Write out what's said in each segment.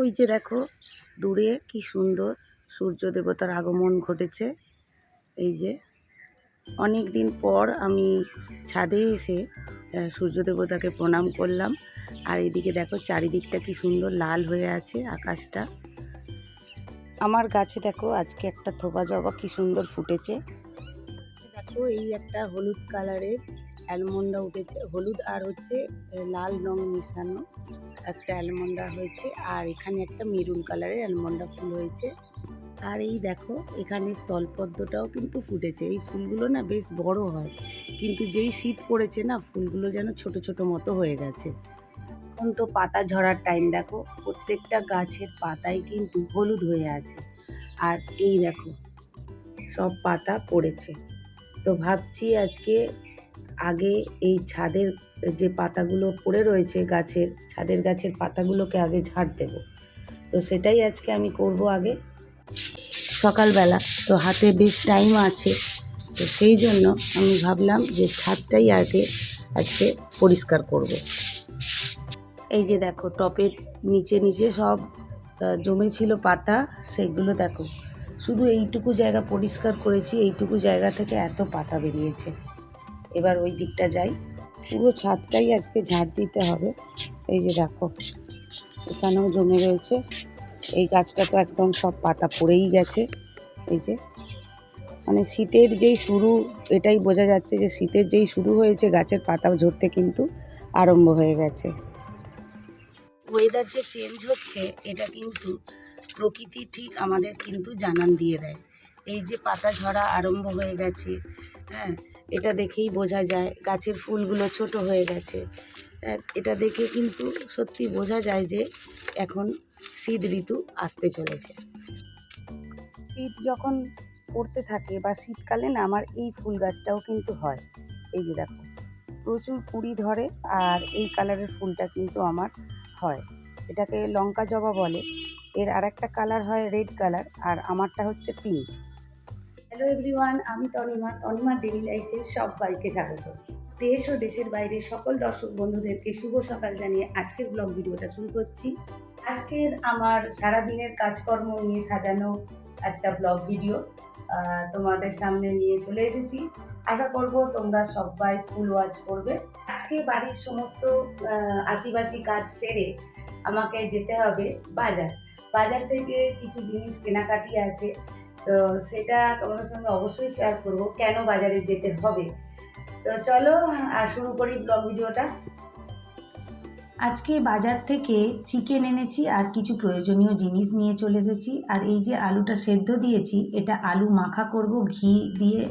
ওই যে দেখো, দূরে কি সুন্দর সূর্য দেবতার আগমন ঘটেছে। এই যে অনেক দিন পর আমি ছাদে এসে সূর্য দেবতাকে প্রণাম করলাম। আর এদিকে দেখো, চারিদিকটা কি সুন্দর লাল হয়ে আছে আকাশটা। আমার গাছে দেখো, আজকে একটা থোপা জবা কি সুন্দর ফুটেছে। দেখো, এই একটা হলুদ কালারের অ্যালমন্ডা উঠেছে, হলুদ আর হচ্ছে লাল রং মিশানো একটা অ্যালমন্ডা হয়েছে। আর এখানে একটা মেরুন কালারের অ্যালমন্ডা ফুল হয়েছে। আর এই দেখো, এখানে স্থলপদ্মটাও কিন্তু ফুটেছে। এই ফুলগুলো না বেশ বড় হয়, কিন্তু যেই শীত পড়েছে না, ফুলগুলো যেন ছোট ছোট মতো হয়ে গেছে। এখন তো পাতা ঝরার টাইম দেখো, প্রত্যেকটা গাছের পাতাই কিন্তু হলুদ হয়ে আছে। আর এই দেখো, সব পাতা পড়েছে। তো ভাবছি আজকে আগে এই ছাদের যে পাতাগুলো পড়ে রয়েছে গাছের ছাদের গাছের পাতাগুলোকে আগে ঝাড় দেব। তো সেটাই আজকে আমি করব আগে সকালবেলা। তো হাতে বেশ টাইম আছে। তো সেই জন্য আমি ভাবলাম যে ছাদটাই আগে আজকে পরিষ্কার করব। এই যে দেখো টপের নিচে নিচে সব আহ, জমেছিল পাতা সেগুলো দেখো। শুধু এইটুকু জায়গা পরিষ্কার করেছি এইটুকু জায়গা থেকে এত পাতা বেরিয়েছে। এবার ওই দিকটা যাই। পুরো ছাদটাই আজকে ঝাড় দিতে হবে। এই যে দেখো, এখানেও জমে রয়েছে। এই গাছটা তো একদম সব পাতা পড়েই গেছে। এই যে মানে শীতের যেই শুরু, এটাই বোঝা যাচ্ছে যে শীতের যেই শুরু হয়েছে, গাছের পাতা ঝরতে কিন্তু আরম্ভ হয়ে গেছে। ওয়েদার যে চেঞ্জ হচ্ছে, এটা কিন্তু প্রকৃতি ঠিক আমাদের কিন্তু জানান দিয়ে দেয়। এই যে পাতা ঝরা আরম্ভ হয়ে গেছে হ্যাঁ এটা দেখেই বোঝা যায়, গাছের ফুলগুলো ছোট হয়ে গেছে। এটা দেখে কিন্তু সত্যি বোঝা যায় যে এখন শীত ঋতু আসতে চলেছে। শীত যখন পড়তে থাকে বা শীতকালে না, আমার এই ফুল গাছটাও কিন্তু হয়। এই যে দেখো, প্রচুর কুড়ি ধরে আর এই কালারের ফুলটা কিন্তু আমার হয়। এটাকে লঙ্কা জবা বলে। এর আর একটা কালার হয় রেড কালার আর আমারটা হচ্ছে পিঙ্ক। হ্যালো এভরিওয়ান আমি তনিমা। তনিমা ডেলি লাইফে সবাইকে স্বাগত। দেশ ও দেশের বাইরে সকল দর্শক বন্ধুদেরকে শুভ সকাল জানিয়ে আজকের ব্লগ ভিডিওটা শুরু করছি। আজকের আমার সারাদিনের কাজকর্ম নিয়ে সাজানো একটা ব্লগ ভিডিও তোমাদের সামনে নিয়ে চলে এসেছি। আশা করব তোমরা সবাই ফুল ওয়াচ করবে। আজকে বাড়ির সমস্ত আশিবাসি কাজ সেরে আমাকে যেতে হবে বাজার। বাজার থেকে কিছু জিনিস কেনাকাটি আছে। তো সেটা তোমাদের সঙ্গে অবশ্যই শেয়ার করব, কেন বাজারে যেতে হবে। তো চলো আর শুরু করি ব্লগ ভিডিওটা। আজকে বাজার থেকে চিকেন এনেছি আর কিছু প্রয়োজনীয় জিনিস নিয়ে চলে এসেছি। আর এই যে আলুটা সেদ্ধ দিয়েছি, এটা আলু মাখা করব ঘি দিয়ে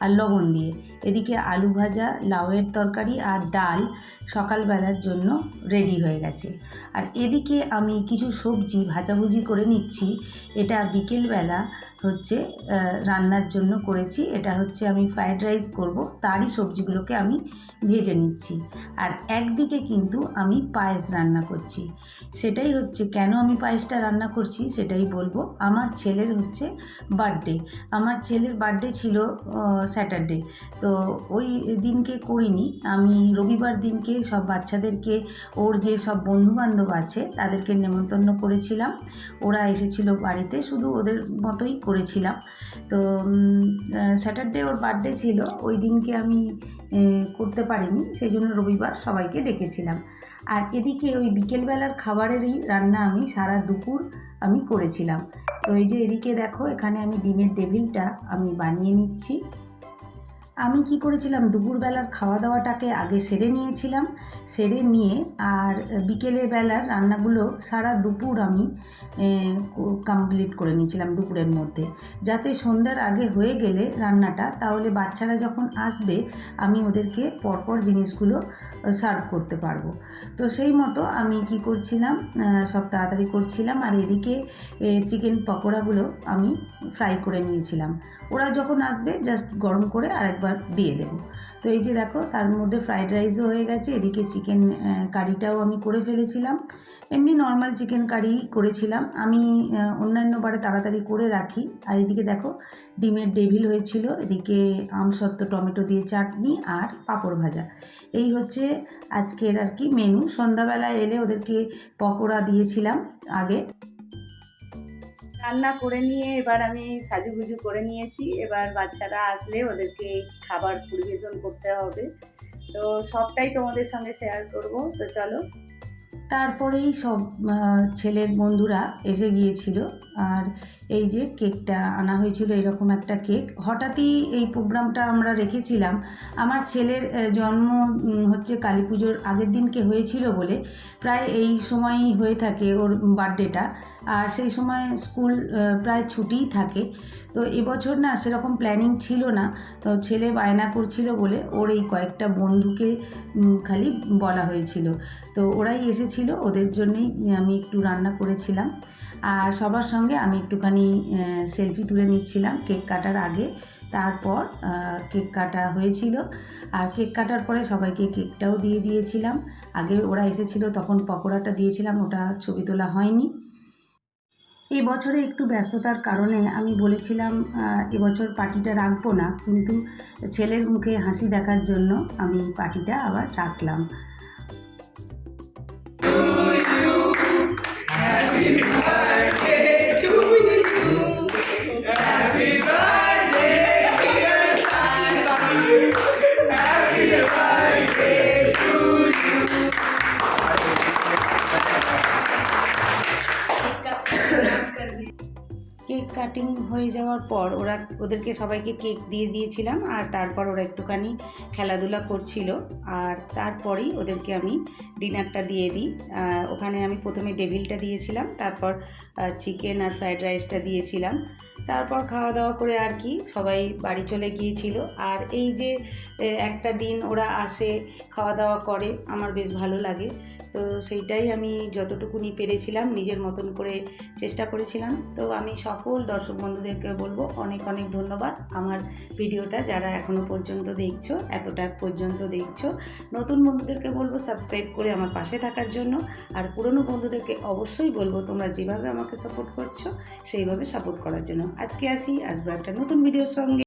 আর লবণ দিয়ে। এদিকে আলু ভাজা, লাউয়ের তরকারি আর ডাল সকালবেলার জন্য রেডি হয়ে গেছে। আর এদিকে আমি কিছু সবজি ভাজাভুজি করে নিচ্ছি। এটা বিকেলবেলা হচ্ছে রান্নার জন্য করেছি। এটা হচ্ছে আমি ফ্রায়েড রাইস করব। তারই সবজিগুলোকে আমি ভেজে নিচ্ছি। আর একদিকে কিন্তু আমি পায়েস রান্না করছি। সেটাই হচ্ছে কেন আমি পায়েসটা রান্না করছি সেটাই বলব। আমার ছেলের হচ্ছে বার্থডে আমার ছেলের বার্থডে ছিল স্যাটারডে তো ওই দিনকে করিনি। আমি রবিবার দিনকে সব বাচ্চাদেরকে, ওর যে সব বন্ধুবান্ধব আছে, তাদেরকে নেমন্তন্ন করেছিলাম। ওরা এসেছিল বাড়িতে। শুধু ওদের মতোই করেছিলাম। তো স্যাটারডে ওর বার্থডে ছিল, ওই দিনকে আমি করতে পারিনি সেই জন্য রবিবার সবাইকে ডেকেছিলাম। আর এদিকে ওই বিকেলবেলার খাবারেরই রান্না আমি সারা দুপুর আমি করেছিলাম। তো এই যে এদিকে দেখো, এখানে আমি ডিমের টেবিলটা আমি বানিয়ে নিচ্ছি। আমি কি করেছিলাম? দুপুরবেলার খাওয়া দাওয়াটাকে আগে সেরে নিয়েছিলাম, সেরে নিয়ে আর বিকেলের বেলার রান্নাগুলো সারা দুপুর আমি কমপ্লিট করে নিয়েছিলাম দুপুরের মধ্যে। যাতে সন্ধ্যার আগে হয়ে গেলে রান্নাটা, তাহলে বাচ্চারা যখন আসবে, আমি ওদেরকে পরপর জিনিসগুলো সার্ভ করতে পারব। তো সেই মতো আমি কি করছিলাম সব তাড়াতাড়ি করছিলাম আর এদিকে চিকেন পকোড়াগুলো আমি ফ্রাই করে নিয়েছিলাম। ওরা যখন আসবে জাস্ট গরম করে আরেকবার একবার দিয়ে দেবো। তো এই যে দেখো, তার মধ্যে ফ্রাইড রাইসও হয়ে গেছে, এদিকে চিকেন কারিটাও আমি করে ফেলেছিলাম। এমনি নর্মাল চিকেন কারি করেছিলাম। আমি অন্যান্য বারে তাড়াতাড়ি করে রাখি। আর এদিকে দেখো, ডিমের ডেভিল হয়েছিল, এদিকে আমসত্ত্ব টমেটো দিয়ে চাটনি আর পাঁপড় ভাজা। এই হচ্ছে আজকের আর কি মেনু সন্ধ্যাবেলায় এলে ওদেরকে পকোড়া দিয়েছিলাম আগে। রান্না করে নিয়ে এবার আমি সাজুগুজু করে নিয়েছি। এবার বাচ্চারা আসলে ওদেরকে খাবার পরিবেশন করতে হবে। তো সবটাই তোমাদের সঙ্গে শেয়ার করব। তো চলো। তারপরেই সব ছেলের বন্ধুরা এসে গিয়েছিল। আর এই যে কেকটা আনা হয়েছিল, এরকম একটা কেক। হঠাৎই এই প্রোগ্রামটা আমরা রেখেছিলাম। আমার ছেলের জন্ম হচ্ছে কালী পুজোর আগের দিনকে হয়েছিল বলে প্রায় এই সময়ই হয়ে থাকে ওর বার্থডেটা। আর সেই সময় স্কুল প্রায় ছুটিই থাকে। তো এবছর না সেরকম প্ল্যানিং ছিল না। তো ছেলে বায়না করছিল বলে ওর এই কয়েকটা বন্ধুকে খালি বলা হয়েছিল। তো ওরাই এসেছিল ওদের জন্যই আমি একটু রান্না করেছিলাম। আর সবার সঙ্গে আমি একটুখানি সেলফি তুলে নিচ্ছিলাম কেক কাটার আগে। তারপর কেক কাটা হয়েছিল। আর কেক কাটার পরে সবাইকে কেকটাও দিয়ে দিয়েছিলাম। আগে ওরা এসেছিল, তখন পকোড়াটা দিয়েছিলাম, ওটা ছবি তোলা হয়নি। এই বছরে একটু ব্যস্ততার কারণে আমি বলেছিলাম এবছর পার্টিটা রাখব না। কিন্তু ছেলের মুখে হাসি দেখার জন্য আমি পার্টিটা আবার রাখলাম। কেক কাটিং হয়ে যাওয়ার পর ওরা, ওদেরকে সবাইকে কেক দিয়ে দিয়েছিলাম আর তারপর ওরা একটুখানি খেলাধুলা করছিল আর তারপরেই ওদেরকে আমি ডিনারটা দিয়ে দিই। ওখানে আমি প্রথমে ডেভিলটা দিয়েছিলাম, তারপর চিকেন আর ফ্রাইড রাইসটা দিয়েছিলাম। তারপর খাওয়া দাওয়া করে আর কি সবাই বাড়ি চলে গিয়েছিল। আর এই যে একটা দিন ওরা আসে, খাওয়া দাওয়া করে, আমার বেশ ভালো লাগে। তো সেইটাই আমি যতটুকুনি পেরেছিলাম, নিজের মতন করে চেষ্টা করেছিলাম। তো আমি সকল দর্শক বন্ধুদেরকে বলব অনেক অনেক ধন্যবাদ আমার ভিডিওটা যারা এখনও পর্যন্ত দেখছ, এতটা পর্যন্ত দেখছ। নতুন বন্ধুদেরকে বলব সাবস্ক্রাইব করে আমার পাশে থাকার জন্য। আর পুরনো বন্ধুদেরকে অবশ্যই বলব তোমরা যেভাবে আমাকে সাপোর্ট করছ, সেইভাবে সাপোর্ট করার জন্য। আজকে আসি, আসব একটা নতুন ভিডিওর সঙ্গে।